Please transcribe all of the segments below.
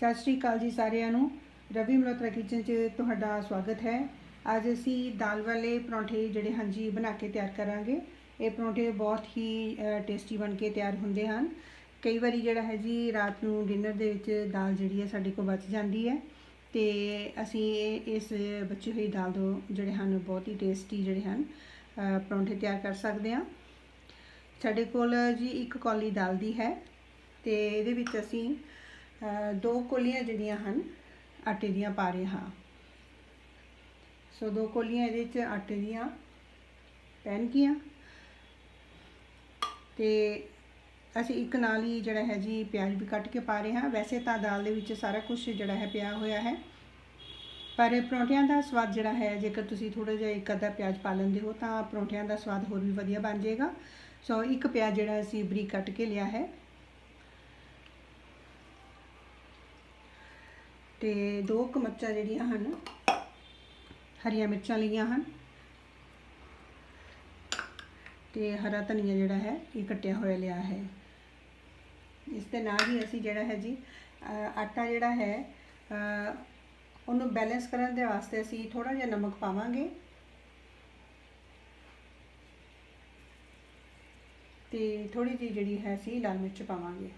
ਸਤਿ ਸ਼੍ਰੀ ਅਕਾਲ ਜੀ ਸਾਰਿਆਂ ਨੂੰ। ਰਵੀ ਮਲਹੋਤਰਾ ਕਿਚਨ 'ਚ ਤੁਹਾਡਾ ਸਵਾਗਤ ਹੈ। ਅੱਜ ਅਸੀਂ ਦਾਲ ਵਾਲੇ ਪਰੌਂਠੇ ਜਿਹੜੇ ਹਨ ਜੀ, ਬਣਾ ਕੇ ਤਿਆਰ ਕਰਾਂਗੇ। ਇਹ ਪਰੌਂਠੇ ਬਹੁਤ ਹੀ ਟੇਸਟੀ ਬਣ ਕੇ ਤਿਆਰ ਹੁੰਦੇ ਹਨ। ਕਈ ਵਾਰੀ ਜਿਹੜਾ ਹੈ ਜੀ, ਰਾਤ ਨੂੰ ਡਿਨਰ ਦੇ ਵਿੱਚ ਦਾਲ ਜਿਹੜੀ ਹੈ ਸਾਡੇ ਕੋਲ ਬਚ ਜਾਂਦੀ ਹੈ। ਤੇ ਅਸੀਂ ਇਸ ਬਚੀ ਹੋਈ ਦਾਲ ਤੋਂ ਜਿਹੜੇ ਹਨ, ਬਹੁਤ ਹੀ ਟੇਸਟੀ ਜਿਹੜੇ ਹਨ ਪਰੌਂਠੇ ਤਿਆਰ ਕਰ ਸਕਦੇ ਹਾਂ। ਸਾਡੇ ਕੋਲ ਜੀ ਇੱਕ ਕੌਲੀ ਦਾਲ ਦੀ ਹੈ। ਤੇ ਇਹਦੇ ਵਿੱਚ ਅਸੀਂ ਦੋ ਕੋਲੀਆਂ ਜਿਹੜੀਆਂ ਹਨ, ਆਟੇ ਦੀਆਂ ਪਾ ਰਹੇ ਹਾਂ। ਸੋ ਦੋ ਕੋਲੀਆਂ ਇਹਦੇ ਵਿੱਚ ਆਟੇ ਦੀਆਂ ਪੈਣਗੀਆਂ ਤੇ ਅਸੀਂ ਇੱਕ ਨਾਲ ਹੀ ਜਿਹੜਾ ਹੈ ਜੀ, ਪਿਆਜ਼ ਵੀ ਕੱਟ ਕੇ ਪਾ ਰਹੇ ਹਾਂ। ਵੈਸੇ ਤਾਂ ਦਾਲ ਦੇ ਵਿੱਚ ਸਾਰਾ ਕੁਝ ਜਿਹੜਾ ਹੈ ਪਿਆ ਹੋਇਆ ਹੈ। ਪਰ ਪਰੌਂਠਿਆਂ ਦਾ ਸਵਾਦ ਜਿਹੜਾ ਹੈ, ਜੇਕਰ ਤੁਸੀਂ ਥੋੜਾ ਜਿਹਾ ਇੱਕ ਅੱਧਾ ਪਿਆਜ਼ ਪਾ ਲੈਂਦੇ ਹੋ, ਤਾਂ ਪਰੌਂਠਿਆਂ ਦਾ ਸਵਾਦ ਹੋਰ ਵੀ ਵਧੀਆ ਬਣ ਜਾਏਗਾ। ਸੋ ਇੱਕ ਪਿਆਜ਼ ਜਿਹੜਾ ਅਸੀਂ ਬਰੀਕ ਕੱਟ ਕੇ ਲਿਆ ਹੈ। ਤੇ ਦੋ ਕੁ ਮਿਰਚਾਂ ਜਿਹੜੀਆਂ ਹਨ, ਹਰੀਆਂ ਮਿਰਚਾਂ ਲਈਆਂ ਹਨ। ਤੇ ਹਰਾ ਧਨੀਆ ਜਿਹੜਾ ਹੈ, ਇਹ ਕੱਟਿਆ ਹੋਇਆ ਲਿਆ ਹੈ। ਇਸ ਦੇ ਨਾਲ ਹੀ ਅਸੀਂ ਜਿਹੜਾ ਹੈ ਜੀ ਆਟਾ ਜਿਹੜਾ ਹੈ ਉਹਨੂੰ ਬੈਲੈਂਸ ਕਰਨ ਦੇ ਵਾਸਤੇ ਅਸੀਂ ਥੋੜਾ ਜਿਹਾ ਨਮਕ ਪਾਵਾਂਗੇ। ਤੇ ਥੋੜੀ ਜਿਹੀ ਜਿਹੜੀ ਹੈ, ਅਸੀਂ ਲਾਲ ਮਿਰਚ ਪਾਵਾਂਗੇ।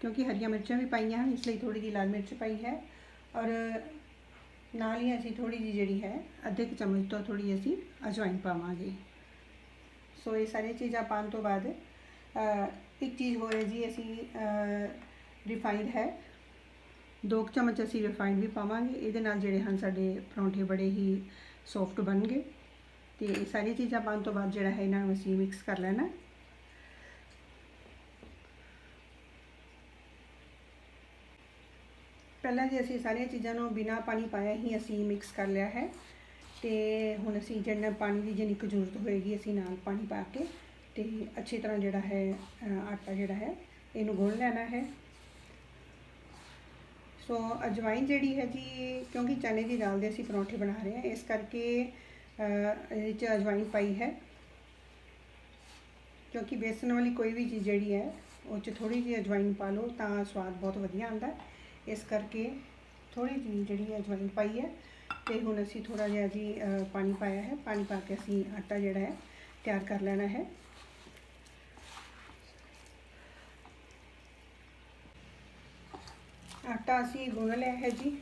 ਕਿਉਂਕਿ ਹਰੀਆਂ ਮਿਰਚਾਂ ਵੀ ਪਾਈਆਂ ਹਨ, ਇਸ ਲਈ ਥੋੜੀ ਜਿਹੀ ਲਾਲ ਮਿਰਚ ਪਾਈ ਹੈ ਔਰ ਨਾਲ ਹੀ ਅਸੀਂ ਥੋੜੀ ਜਿਹੀ ਜਿਹੜੀ ਹੈ ਅੱਧੇ ਕੁ ਚਮਚ ਤੋਂ ਥੋੜੀ ਅਸੀਂ ਅਜਵਾਇਨ ਪਾਵਾਂਗੇ। ਸੋ ਇਹ ਸਾਰੀਆਂ ਚੀਜ਼ਾਂ ਪਾਉਣ ਤੋਂ ਬਾਅਦ ਇੱਕ ਚੀਜ਼ ਹੋਰ ਹੈ ਜੀ, ਅਸੀਂ ਰਿਫਾਈਨਡ ਹੈ। ਦੋ ਕੁ ਚਮਚ ਅਸੀਂ ਰਿਫਾਈਨਡ ਵੀ ਪਾਵਾਂਗੇ, ਇਹਦੇ ਨਾਲ ਜਿਹੜੇ ਹਨ ਸਾਡੇ ਪਰੌਂਠੇ ਬੜੇ ਹੀ ਸੌਫਟ ਬਣਨਗੇ। ਤੇ ਇਹ ਸਾਰੀਆਂ ਚੀਜ਼ਾਂ ਪਾਉਣ ਤੋਂ ਬਾਅਦ ਜਿਹੜਾ ਹੈ ਇਹਨਾਂ ਨੂੰ ਅਸੀਂ ਮਿਕਸ ਕਰ ਲੈਣਾ। ਪਹਿਲਾਂ ਜੇ ਅਸੀਂ ਸਾਰੀਆਂ ਚੀਜ਼ਾਂ ਨੂੰ ਬਿਨਾਂ ਪਾਣੀ ਪਾਇਆ ਹੀ ਅਸੀਂ ਮਿਕਸ ਕਰ ਲਿਆ ਹੈ। ਤੇ ਹੁਣ ਅਸੀਂ ਜਿਹੜਾ ਪਾਣੀ ਦੀ ਜਿੰਨੀ ਕੁ ਜ਼ਰੂਰਤ ਹੋਏਗੀ ਅਸੀਂ ਨਾਲ ਪਾਣੀ ਪਾ ਕੇ ਤੇ ਅੱਛੀ ਤਰ੍ਹਾਂ ਜਿਹੜਾ ਹੈ ਆਟਾ ਜਿਹੜਾ ਹੈ ਇਹਨੂੰ ਗੁੰਨ ਲੈਣਾ ਹੈ। ਸੋ ਅਜਵਾਇਨ ਜਿਹੜੀ ਹੈ ਜੀ, ਕਿਉਂਕਿ ਚਨੇ ਦੀ ਦਾਲ ਦੇ ਅਸੀਂ ਪਰੌਂਠੇ ਬਣਾ ਰਹੇ ਹਾਂ, ਇਸ ਕਰਕੇ ਇਹਦੇ 'ਚ ਅਜਵਾਇਨ ਪਾਈ ਹੈ। ਕਿਉਂਕਿ ਬੇਸਨ ਵਾਲੀ ਕੋਈ ਵੀ ਚੀਜ਼ ਜਿਹੜੀ ਹੈ, ਉਹ 'ਚ ਥੋੜੀ ਜਿਹੀ ਅਜਵਾਇਨ ਪਾ ਲਓ ਤਾਂ ਸਵਾਦ ਬਹੁਤ ਵਧੀਆ ਆਉਂਦਾ ਇਸ ਕਰਕੇ ਥੋੜੀ ਜਿਹੀ ਜਿਹੜੀ ਹੈ ਅਜਵਾਇਨ ਪਾਈ ਹੈ ਤੇ ਹੁਣ ਅਸੀਂ ਥੋੜਾ ਜਿਹਾ ਜੀ ਪਾਣੀ ਪਾਇਆ ਹੈ। ਪਾਣੀ ਪਾ ਕੇ ਅਸੀਂ ਆਟਾ ਜਿਹੜਾ ਹੈ ਤਿਆਰ ਕਰ ਲੈਣਾ ਹੈ। ਆਟਾ ਅਸੀਂ ਗੁੰਨ ਲਿਆ ਹੈ ਜੀ।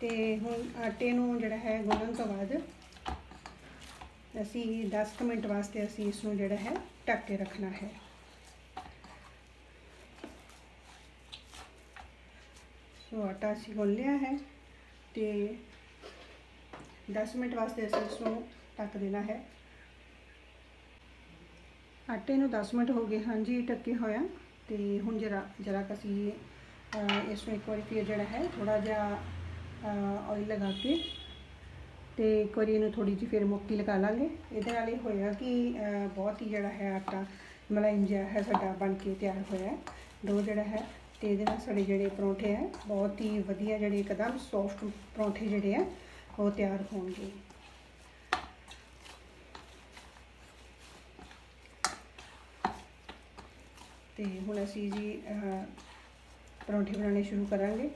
ਤੇ ਹੁਣ ਆਟੇ ਨੂੰ ਜਿਹੜਾ ਹੈ ਗੁੰਨਣ ਤੋਂ ਬਾਅਦ ਅਸੀਂ 10 ਕੁ ਮਿੰਟ ਵਾਸਤੇ ਅਸੀਂ ਇਸ ਨੂੰ ਜਿਹੜਾ ਹੈ ਢੱਕ ਕੇ ਰੱਖਣਾ ਹੈ। ਸੋ ਆਟਾ ਅਸੀਂ ਗੁੰਨ ਲਿਆ ਹੈ ਤੇ 10 ਮਿੰਟ ਵਾਸਤੇ ਅਸੀਂ ਇਸ ਨੂੰ ਢੱਕ ਦੇਣਾ ਹੈ। ਆਟੇ ਨੂੰ 10 ਮਿੰਟ ਹੋ ਗਏ ਹਨ ਜੀ ਢੱਕੇ ਹੋਇਆ ਤੇ ਹੁਣ ਜਰਾ ਜਰਾ ਕੁ ਅਸੀਂ ਇਸ ਨੂੰ ਇੱਕ ਵਾਰੀ ਫਿਰ ਜਿਹੜਾ ਹੈ ਥੋੜਾ ਜਿਹਾ ਆਇਲ ਲਗਾ ਕੇ ਤੇ ਇੱਕ ਵਾਰੀ ਇਹਨੂੰ ਥੋੜੀ ਜਿਹੀ ਫਿਰ ਮੁੱਕੀ ਲਗਾ ਲਾਂਗੇ। ਇਹਦੇ ਨਾਲ ਇਹ ਹੋਇਆ ਕਿ ਬਹੁਤ ਹੀ ਜਿਹੜਾ ਹੈ ਆਟਾ ਮਲਾਈਮ ਜਿਹਾ ਹੈ ਸਾਡਾ ਬਣ ਕੇ ਤਿਆਰ ਹੋਇਆ। ਦੋ ਜਿਹੜਾ ਹੈ ਤੇ ਇਹਦੇ ਨਾਲ ਸਾਡੇ ਜਿਹੜੇ ਪਰੌਂਠੇ ਹੈ ਬਹੁਤ ਹੀ ਵਧੀਆ ਜਿਹੜੇ ਇੱਕਦਮ ਸੌਫਟ ਪਰੌਂਠੇ ਜਿਹੜੇ ਆ, ਉਹ ਤਿਆਰ ਹੋਣਗੇ। ਤੇ ਹੁਣ ਅਸੀਂ ਜੀ ਪਰੌਂਠੇ ਬਣਾਉਣੇ ਸ਼ੁਰੂ ਕਰਾਂਗੇ।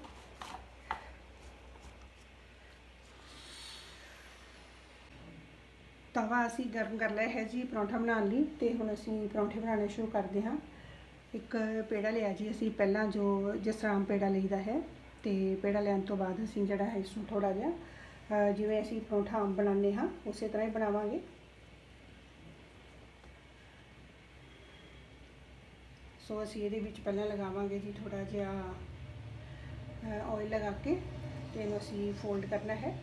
ਤਵਾ ਅਸੀਂ ਗਰਮ ਕਰ ਲਿਆ ਹੈ ਜੀ ਪਰੌਂਠਾ ਬਣਾਉਣ ਲਈ, ਤੇ ਹੁਣ ਅਸੀਂ ਪਰੌਂਠੇ ਬਣਾਉਣੇ ਸ਼ੁਰੂ ਕਰਦੇ ਹਾਂ। ਇੱਕ ਪੇੜਾ ਲਿਆ ਜੀ, ਅਸੀਂ ਪਹਿਲਾਂ ਜੋ ਜਿਸ ਪੇੜਾ ਲਈਦਾ ਹੈ ਤੇ ਪੇੜਾ ਲੈਣ ਤੋਂ ਬਾਅਦ ਅਸੀਂ ਜਿਹੜਾ ਹੈ ਇਸ ਨੂੰ ਥੋੜਾ ਜਿਹਾ ਜਿਵੇਂ ਅਸੀਂ ਪਰੌਂਠਾ ਆਮ ਬਣਾਉਂਦੇ ਹਾਂ, ਉਸੇ ਤਰ੍ਹਾਂ ਹੀ ਬਣਾਵਾਂਗੇ। ਸੋ ਅਸੀਂ ਇਹਦੇ ਵਿੱਚ ਪਹਿਲਾਂ ਲਗਾਵਾਂਗੇ ਜੀ ਥੋੜਾ ਜਿਹਾ ਆਇਲ ਲਗਾ ਕੇ ਤੇ ਇਹਨੂੰ ਅਸੀਂ ਫੋਲਡ ਕਰਨਾ ਹੈ।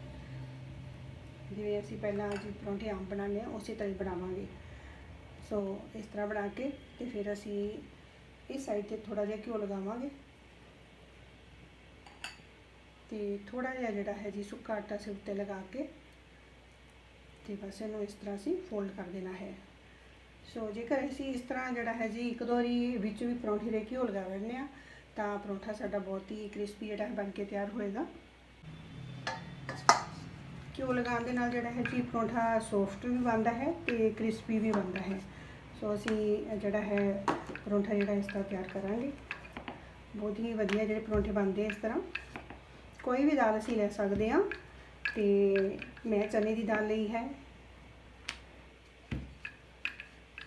ਜਿਵੇਂ ਅਸੀਂ ਪਹਿਲਾਂ ਜੀ ਪਰੌਂਠੇ ਆਮ ਬਣਾਉਂਦੇ ਹਾਂ, ਉਸੇ ਤਰ੍ਹਾਂ ਹੀ ਬਣਾਵਾਂਗੇ। ਸੋ ਇਸ ਤਰ੍ਹਾਂ ਬਣਾ ਕੇ ਤੇ ਫਿਰ ਅਸੀਂ ਇਹ ਸਾਈਡ ਤੇ ਥੋੜਾ ਜਿਹਾ ਘਿਓ ਲਗਾਵਾਂਗੇ। ਤੇ ਥੋੜਾ ਜਿਹਾ ਜਿਹੜਾ ਹੈ ਜੀ ਸੁੱਕਾ ਆਟਾ ਸੇ ਉੱਤੇ ਲਗਾ ਕੇ ਤੇ ਬਸ ਇਹਨੂੰ ਇਸ ਤਰ੍ਹਾਂ ਅਸੀਂ ਫੋਲਡ ਕਰ ਦੇਣਾ ਹੈ। ਸੋ ਜੇਕਰ ਅਸੀਂ ਇਸ ਤਰ੍ਹਾਂ ਜਿਹੜਾ ਹੈ ਜੀ ਇੱਕ ਦੋ ਵਾਰੀ ਵਿੱਚ ਵੀ ਪਰੌਂਠੇ ਦੇ ਘਿਓ ਲਗਾ ਲੈਂਦੇ ਆ ਤਾਂ ਪਰੌਂਠਾ ਸਾਡਾ ਬਹੁਤ ਹੀ ਕ੍ਰਿਸਪੀ ਜਿਹੜਾ ਹੈ ਬਣ ਕੇ ਤਿਆਰ ਹੋਏਗਾ। ਘਿਓ ਲਗਾਉਣ ਦੇ ਨਾਲ ਜਿਹੜਾ ਹੈ ਜੀ ਪਰੌਂਠਾ ਸੌਫਟ ਵੀ ਬਣਦਾ ਹੈ ਤੇ ਕ੍ਰਿਸਪੀ ਵੀ ਬਣਦਾ ਹੈ। ਸੋ ਅਸੀਂ ਜਿਹੜਾ ਹੈ ਪਰੌਂਠਾ ਜਿਹੜਾ ਇਸ ਤਰ੍ਹਾਂ ਤਿਆਰ ਕਰਾਂਗੇ। ਬਹੁਤ ਹੀ ਵਧੀਆ ਜਿਹੜੇ ਪਰੌਂਠੇ ਬਣਦੇ ਇਸ ਤਰ੍ਹਾਂ। ਕੋਈ ਵੀ ਦਾਲ ਅਸੀਂ ਲੈ ਸਕਦੇ ਹਾਂ ਤੇ ਮੈਂ ਚਨੇ ਦੀ ਦਾਲ ਲਈ ਹੈ।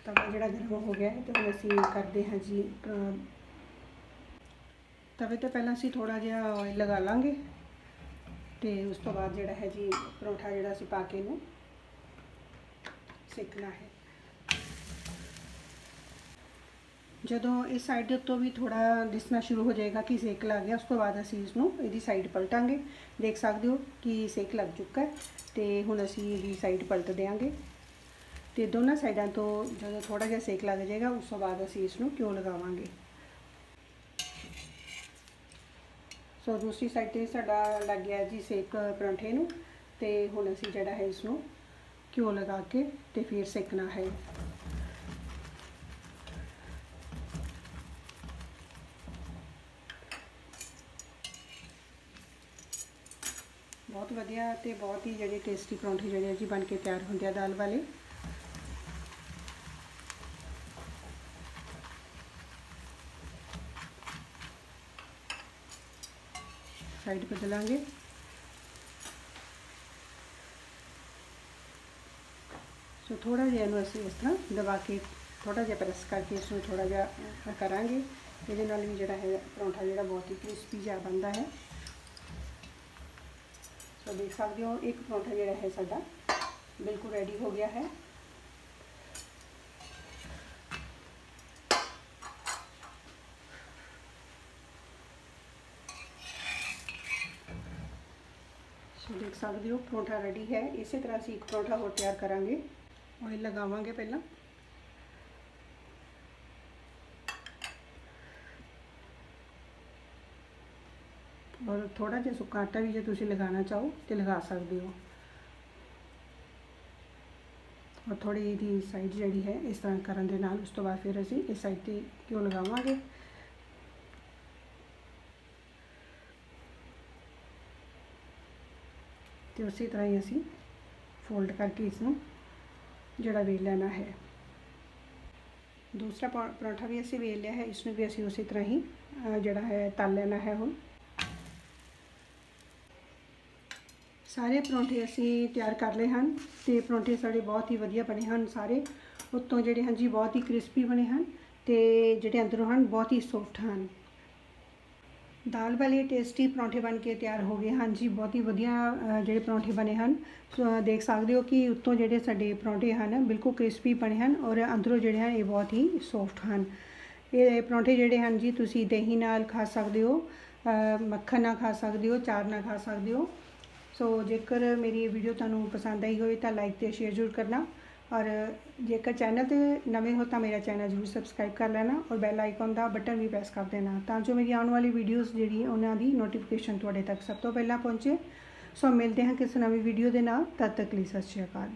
ਤਵਾ ਜਿਹੜਾ ਗਰਮ ਹੋ ਗਿਆ ਹੈ ਤੇ ਹੁਣ ਅਸੀਂ ਕਰਦੇ ਹਾਂ ਜੀ ਤਵੇ ਤੇ ਪਹਿਲਾਂ ਅਸੀਂ ਥੋੜਾ ਜਿਹਾ ਆਇਲ ਲਗਾ ਲਾਂਗੇ ਤੇ ਉਸ ਤੋਂ ਬਾਅਦ ਜਿਹੜਾ ਹੈ ਜੀ ਪਰੌਂਠਾ ਜਿਹੜਾ ਅਸੀਂ ਪਾ ਕੇ ਇਹਨੂੰ ਸੇਕਣਾ ਹੈ। ਜਦੋਂ ਇਸ ਸਾਈਡ ਦੇ ਉੱਤੋਂ ਵੀ ਥੋੜਾ ਦਿਸਣਾ ਸ਼ੁਰੂ ਹੋ ਜਾਏਗਾ ਕਿ ਸੇਕ ਲੱਗ ਗਿਆ, ਉਸ ਤੋਂ ਬਾਅਦ ਅਸੀਂ ਇਸ ਨੂੰ ਇਹਦੀ ਸਾਈਡ ਪਲਟਾਂਗੇ। ਦੇਖ ਸਕਦੇ ਹੋ ਕਿ ਸੇਕ ਲੱਗ ਚੁੱਕਾ ਹੈ ਤੇ ਹੁਣ ਅਸੀਂ ਇਹਦੀ ਸਾਈਡ ਪਲਟ ਦੇਵਾਂਗੇ ਤੇ ਦੋਨਾਂ ਸਾਈਡਾਂ ਤੋਂ ਜਦੋਂ ਥੋੜਾ ਜਿਹਾ ਸੇਕ ਲੱਗ ਜਾਏਗਾ, ਉਸ ਤੋਂ ਬਾਅਦ ਅਸੀਂ ਇਸ ਨੂੰ ਘਿਓ ਲਗਾਵਾਂਗੇ? ਸੋ ਦੂਸਰੀ ਸਾਈਡ ਤੇ ਸਾਡਾ ਲੱਗ ਗਿਆ ਜੀ ਸੇਕ ਪਰੌਂਠੇ ਨੂੰ ਤੇ ਹੁਣ ਅਸੀਂ ਜਿਹੜਾ ਹੈ ਇਸ ਨੂੰ ਘਿਓ ਲਗਾ ਕੇ ਤੇ ਫਿਰ ਸੇਕਣਾ ਹੈ। ਬਹੁਤ ਵਧੀਆ ਤੇ ਬਹੁਤ ਹੀ ਜਿਹੜੇ ਟੇਸਟੀ ਪਰੌਂਠੇ ਜਿਹੜੇ ਆ ਜੀ ਬਣ ਕੇ ਤਿਆਰ ਹੁੰਦੇ ਆ ਦਾਲ ਵਾਲੇ। ਸਾਈਡ ਬਦਲਾਂਗੇ। ਸੋ ਥੋੜਾ ਜਿਹਾ ਇਹਨੂੰ ਅਸੀਂ ਇਸ ਤਰ੍ਹਾਂ ਦਬਾ ਕੇ ਥੋੜਾ ਜਿਹਾ ਪ੍ਰੈਸ ਕਰਕੇ ਇਸ ਨੂੰ ਥੋੜਾ ਜਿਹਾ ਅਹ, ਕਰਾਂਗੇ। ਇਹਦੇ ਨਾਲ ਵੀ ਜਿਹੜਾ ਹੈ ਪਰੌਂਠਾ ਜਿਹੜਾ ਬਹੁਤ ਹੀ ਕ੍ਰਿਸਪੀ ਜਿਹਾ ਬਣਦਾ ਹੈ। ਸੋ ਦੇਖ ਸਕਦੇ ਹੋ ਇੱਕ ਪਰੌਂਠਾ ਜਿਹੜਾ ਹੈ ਸਾਡਾ ਬਿਲਕੁਲ ਰੈਡੀ ਹੋ ਗਿਆ ਹੈ ਸੋ ਦੇਖ ਸਕਦੇ ਹੋ ਪਰੌਂਠਾ ਰੈਡੀ ਹੈ ਇਸੇ ਤਰ੍ਹਾਂ ਅਸੀਂ ਇੱਕ ਪਰੌਂਠਾ ਹੋਰ ਤਿਆਰ ਕਰਾਂਗੇ ਆਇਲ ਲਗਾਵਾਂਗੇ ਪਹਿਲਾਂ ਔਰ ਥੋੜਾ ਜਿਹਾ ਸੁੱਕਾ ਆਟਾ ਵੀ ਜੇ ਤੁਸੀਂ ਲਗਾਉਣਾ ਚਾਹੋ ਤੇ ਲਗਾ ਸਕਦੇ ਹੋ। ਔਰ ਥੋੜੀ ਇਹਦੀ ਸਾਈਡ ਜਿਹੜੀ ਹੈ ਇਸ ਤਰ੍ਹਾਂ ਕਰਨ ਦੇ ਨਾਲ ਉਸ ਤੋਂ ਬਾਅਦ ਫਿਰ ਅਸੀਂ ਇਸ ਸਾਈਡ ਤੇ ਘਿਓ ਲਗਾਵਾਂਗੇ? ਤੇ ਉਸੇ ਤਰ੍ਹਾਂ ਹੀ ਅਸੀਂ ਫੋਲਡ ਕਰਕੇ ਇਸ ਨੂੰ ਜਿਹੜਾ ਵੇਲ ਲੈਣਾ ਹੈ। ਦੂਸਰਾ ਪਰੌਂਠਾ ਵੀ ਅਸੀਂ ਵੇਲ ਲਿਆ ਹੈ ਇਸ ਨੂੰ ਵੀ ਅਸੀਂ ਉਸੇ ਤਰ੍ਹਾਂ ਹੀ ਜਿਹੜਾ ਹੈ ਤਲ ਲੈਣਾ ਹੈ ਹੁਣ। ਸਾਰੇ ਪਰੌਂਠੇ ਅਸੀਂ ਤਿਆਰ ਕਰ ਲਏ ਹਨ ਤੇ ਪਰੌਂਠੇ ਸਾਡੇ ਬਹੁਤ ਹੀ ਵਧੀਆ ਬਣੇ ਹਨ ਸਾਰੇ। ਉੱਤੋਂ ਜਿਹੜੇ ਹਨ ਜੀ ਬਹੁਤ ਹੀ ਕ੍ਰਿਸਪੀ ਬਣੇ ਹਨ ਤੇ ਜਿਹੜੇ ਅੰਦਰੋਂ ਹਨ ਬਹੁਤ ਹੀ ਸੌਫਟ ਹਨ। ਦਾਲ ਵਾਲੇ ਟੇਸਟੀ ਪਰੌਂਠੇ ਬਣ ਕੇ ਤਿਆਰ ਹੋ ਗਏ ਹਨ ਜੀ, ਬਹੁਤ ਹੀ ਵਧੀਆ ਜਿਹੜੇ ਪਰੌਂਠੇ ਬਣੇ ਹਨ। ਦੇਖ ਸਕਦੇ ਹੋ ਕਿ ਉੱਤੋਂ ਜਿਹੜੇ ਸਾਡੇ ਪਰੌਂਠੇ ਹਨ ਬਿਲਕੁਲ ਕ੍ਰਿਸਪੀ ਬਣੇ ਹਨ ਔਰ ਅੰਦਰੋਂ ਜਿਹੜੇ ਹਨ ਇਹ ਬਹੁਤ ਹੀ ਸੌਫਟ ਹਨ। ਇਹ ਪਰੌਂਠੇ ਜਿਹੜੇ ਹਨ ਜੀ ਤੁਸੀਂ ਦਹੀਂ ਨਾਲ ਖਾ ਸਕਦੇ ਹੋ ਮੱਖਣ ਨਾਲ ਖਾ ਸਕਦੇ ਹੋ ਚਾਰ ਨਾਲ ਖਾ ਸਕਦੇ ਹੋ। ਸੋ ਜੇਕਰ ਮੇਰੀ ਇਹ ਵੀਡੀਓ ਤੁਹਾਨੂੰ ਪਸੰਦ ਆਈ ਹੋਵੇ ਤਾਂ ਲਾਈਕ ਤੇ ਸ਼ੇਅਰ ਜ਼ਰੂਰ ਕਰਨਾ। ਔਰ ਜੇਕਰ ਚੈਨਲ ਤੇ ਨਵੇਂ ਹੋ ਤਾਂ ਮੇਰਾ ਚੈਨਲ ਜ਼ਰੂਰ ਸਬਸਕ੍ਰਾਈਬ ਕਰ ਲੈਣਾ ਔਰ ਬੈਲ ਆਈਕਨ ਦਾ ਬਟਨ ਵੀ ਪ੍ਰੈਸ ਕਰ ਦੇਣਾ ਤਾਂ ਜੋ ਮੇਰੀ ਆਉਣ ਵਾਲੀ ਵੀਡੀਓਜ਼ ਜਿਹੜੀ ਉਹਨਾਂ ਦੀ ਨੋਟੀਫਿਕੇਸ਼ਨ ਤੁਹਾਡੇ ਤੱਕ ਸਭ ਤੋਂ ਪਹਿਲਾਂ ਪਹੁੰਚੇ। ਸੋ ਮਿਲਦੇ ਹਾਂ ਕਿਸੇ ਨਵੀਂ ਵੀਡੀਓ ਦੇ ਨਾਲ। ਤਦ ਤੱਕ ਲਈ ਸਤਿ ਸ਼੍ਰੀ ਅਕਾਲ।